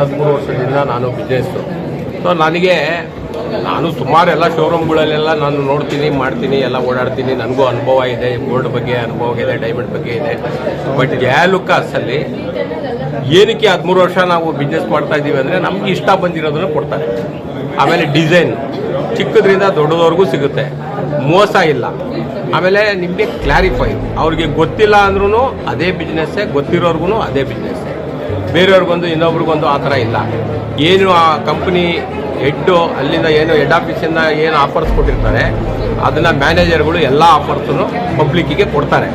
ಹದಿಮೂರು ವರ್ಷದಿಂದ ನಾನು ಬಿಸ್ನೆಸ್ಸು. ಸೊ ನನಗೆ ನಾನು ಸುಮಾರು ಎಲ್ಲ ಶೋರೂಮ್ಗಳಲ್ಲೆಲ್ಲ ನಾನು ನೋಡ್ತೀನಿ, ಮಾಡ್ತೀನಿ, ಎಲ್ಲ ಓಡಾಡ್ತೀನಿ. ನನಗೂ ಅನುಭವ ಇದೆ ಗೋಲ್ಡ್ ಬಗ್ಗೆ ಅನುಭವ ಇದೆ ಡೈಮಂಡ್ ಬಗ್ಗೆ ಇದೆ. ಬಟ್ ಗ್ಯಾಲುಕಾಸಲ್ಲಿ ಏನಕ್ಕೆ ಹದಿಮೂರು ವರ್ಷ ನಾವು ಬಿಸ್ನೆಸ್ ಮಾಡ್ತಾ ಇದ್ದೀವಿ ಅಂದರೆ ನಮ್ಗೆ ಇಷ್ಟ ಬಂದಿರೋದನ್ನು ಕೊಡ್ತಾರೆ. ಆಮೇಲೆ ಡಿಸೈನ್ ಚಿಕ್ಕದ್ರಿಂದ ದೊಡ್ಡದವ್ರಿಗೂ ಸಿಗುತ್ತೆ. ಮೋಸ ಇಲ್ಲ. ಆಮೇಲೆ ನಿಮಗೆ ಕ್ಲಾರಿಫೈ ಅವ್ರಿಗೆ ಗೊತ್ತಿಲ್ಲ ಅಂದ್ರೂ ಅದೇ ಬಿಸ್ನೆಸ್ಸೇ ಗೊತ್ತಿರೋರ್ಗು ಅದೇ ಬಿಸ್ನೆಸ್ಸೇ ಬೇರೆಯವ್ರಿಗೊಂದು, ಇನ್ನೊಬ್ರಿಗೊಂದು ಆ ಥರ ಇಲ್ಲ. ಏನು ಆ ಕಂಪ್ನಿ ಹೆಡ್ಡು ಅಲ್ಲಿಂದ ಏನು ಹೆಡ್ ಆಫೀಸಿಂದ ಏನು ಆಫರ್ಸ್ ಕೊಟ್ಟಿರ್ತಾರೆ, ಅದನ್ನು ಮ್ಯಾನೇಜರ್ಗಳು ಎಲ್ಲ ಆಫರ್ಸನ್ನು ಪಬ್ಲಿಕ್ಕಿಗೆ ಕೊಡ್ತಾರೆ.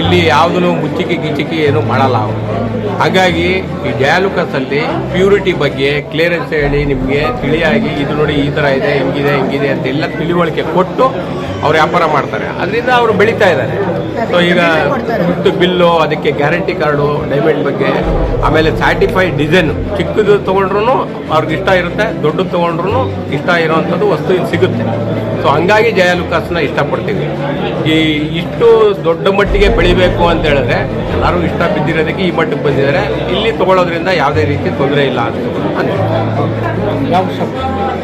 ಇಲ್ಲಿ ಯಾವುದೂ ಮುಚ್ಚಿಕೆ ಗಿಚ್ಚಿಕೆ ಏನು ಮಾಡಲ್ಲ ಅವರು. ಹಾಗಾಗಿ ಈ ಡಯಾಲುಕಸಲ್ಲಿ ಪ್ಯೂರಿಟಿ ಬಗ್ಗೆ ಕ್ಲಿಯರೆನ್ಸ್ ಹೇಳಿ ನಿಮಗೆ ತಿಳಿಯಾಗಿ, ಇದು ನೋಡಿ ಈ ಥರ ಇದೆ, ಹೆಂಗಿದೆ ಹೆಂಗಿದೆ ಅಂತೆಲ್ಲ ತಿಳಿವಳಿಕೆ ಕೊಟ್ಟು ಅವ್ರು ವ್ಯಾಪಾರ ಮಾಡ್ತಾರೆ. ಅದರಿಂದ ಅವರು ಬೆಳೀತಾ ಇದ್ದಾರೆ. ಸೊ ಈಗ ವಿತ್ ಬಿಲ್ಲು ಅದಕ್ಕೆ ಗ್ಯಾರಂಟಿ ಕಾರ್ಡು ಡೈಮಂಡ್ ಬಗ್ಗೆ ಆಮೇಲೆ ಸ್ಯಾಟಿಫೈಡ್ ಡಿಸೈನ್ ಚಿಕ್ಕದು ತೊಗೊಂಡ್ರು ಅವ್ರಿಗೆ ಇಷ್ಟ ಇರುತ್ತೆ ದೊಡ್ಡದು ತೊಗೊಂಡ್ರು ಇಷ್ಟ ಇರೋವಂಥದ್ದು ವಸ್ತು ಇಲ್ಲಿ ಸಿಗುತ್ತೆ. ಸೊ ಹಂಗಾಗಿ ಜಯ ಲುಕಾಸ್ನ ಇಷ್ಟಪಡ್ತೀವಿ. ಈ ಇಷ್ಟು ದೊಡ್ಡ ಮಟ್ಟಿಗೆ ಬೆಳಿಬೇಕು ಅಂತ ಹೇಳಿದ್ರೆ ಎಲ್ಲರೂ ಇಷ್ಟ ಬಿದ್ದಿರೋದಕ್ಕೆ ಈ ಮಟ್ಟಕ್ಕೆ ಬಂದಿದ್ದಾರೆ. ಇಲ್ಲಿ ತೊಗೊಳೋದ್ರಿಂದ ಯಾವುದೇ ರೀತಿ ತೊಂದರೆ ಇಲ್ಲ ಅಂತ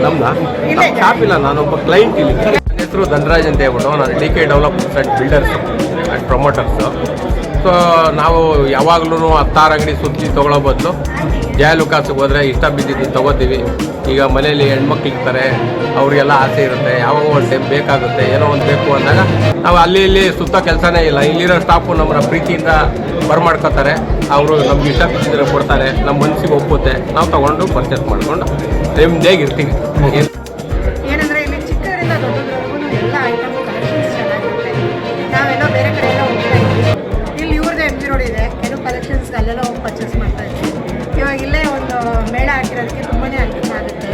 ನಮ್ಮನ್ನ ಯಾವ ಶಾಪ್ ಇಲ್ಲ ನಾನೊಬ್ಬ ಕ್ಲೈಂಟ್ ಇಲ್ಲಿ ಹೆಸರು ಧನರಾಜ್ ಅಂತ ನಾನು D K development and builders and promoters so ನಾವು ಯಾವಾಗಲೂ ಹತ್ತಾರು ಅಂಗಡಿ ಸುತ್ತಿ ತೊಗೊಳ್ಳೋ ಬದಲು ಜಯ ಲುಕಾಸಿಗೆ ಹೋದರೆ ಇಷ್ಟ ಬಿದ್ದಿದ್ದು ತೊಗೋತೀವಿ. ಈಗ ಮನೇಲಿ ಹೆಣ್ಮಕ್ಳು ಇರ್ತಾರೆ, ಅವರಿಗೆಲ್ಲ ಆಸೆ ಇರುತ್ತೆ, ಯಾವಾಗ ಒಂದು ಟೈಮ್ ಬೇಕಾಗುತ್ತೆ, ಏನೋ ಒಂದು ಬೇಕು ಅಂದಾಗ ನಾವು ಅಲ್ಲಿ ಇಲ್ಲಿ ಸುತ್ತ ಕೆಲಸನೇ ಇಲ್ಲ. ಇಲ್ಲಿರೋ ಸ್ಟಾಫು ನಮ್ಮನ್ನ ಪ್ರೀತಿಯಿಂದ ಬರ್ಮಾಡ್ಕೋತಾರೆ. ಅವರು ನಮ್ಗೆ ಇಷ್ಟ ಬಿದ್ದಿದ್ರೆ ಕೊಡ್ತಾರೆ ನಮ್ಮ ಮನಸ್ಸಿಗೆ ಒಪ್ಪುತ್ತೆ. ನಾವು ತೊಗೊಂಡು ಪರ್ಚೇಸ್ ಮಾಡಿಕೊಂಡು ನೆಮ್ಮದಿಯಾಗಿ ಇರ್ತೀವಿ. ಅಲ್ಲೆಲ್ಲ ಹೋಗಿ ಪರ್ಚೇಸ್ ಮಾಡ್ತಾ ಇದ್ವಿ. ಇವಾಗ ಇಲ್ಲೇ ಒಂದು ಮೇಳ ಹಾಕಿರೋದಕ್ಕೆ ತುಂಬಾ ಅನುಕೂಲ ಆಗುತ್ತೆ.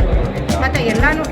ಮತ್ತು ಎಲ್ಲಾನು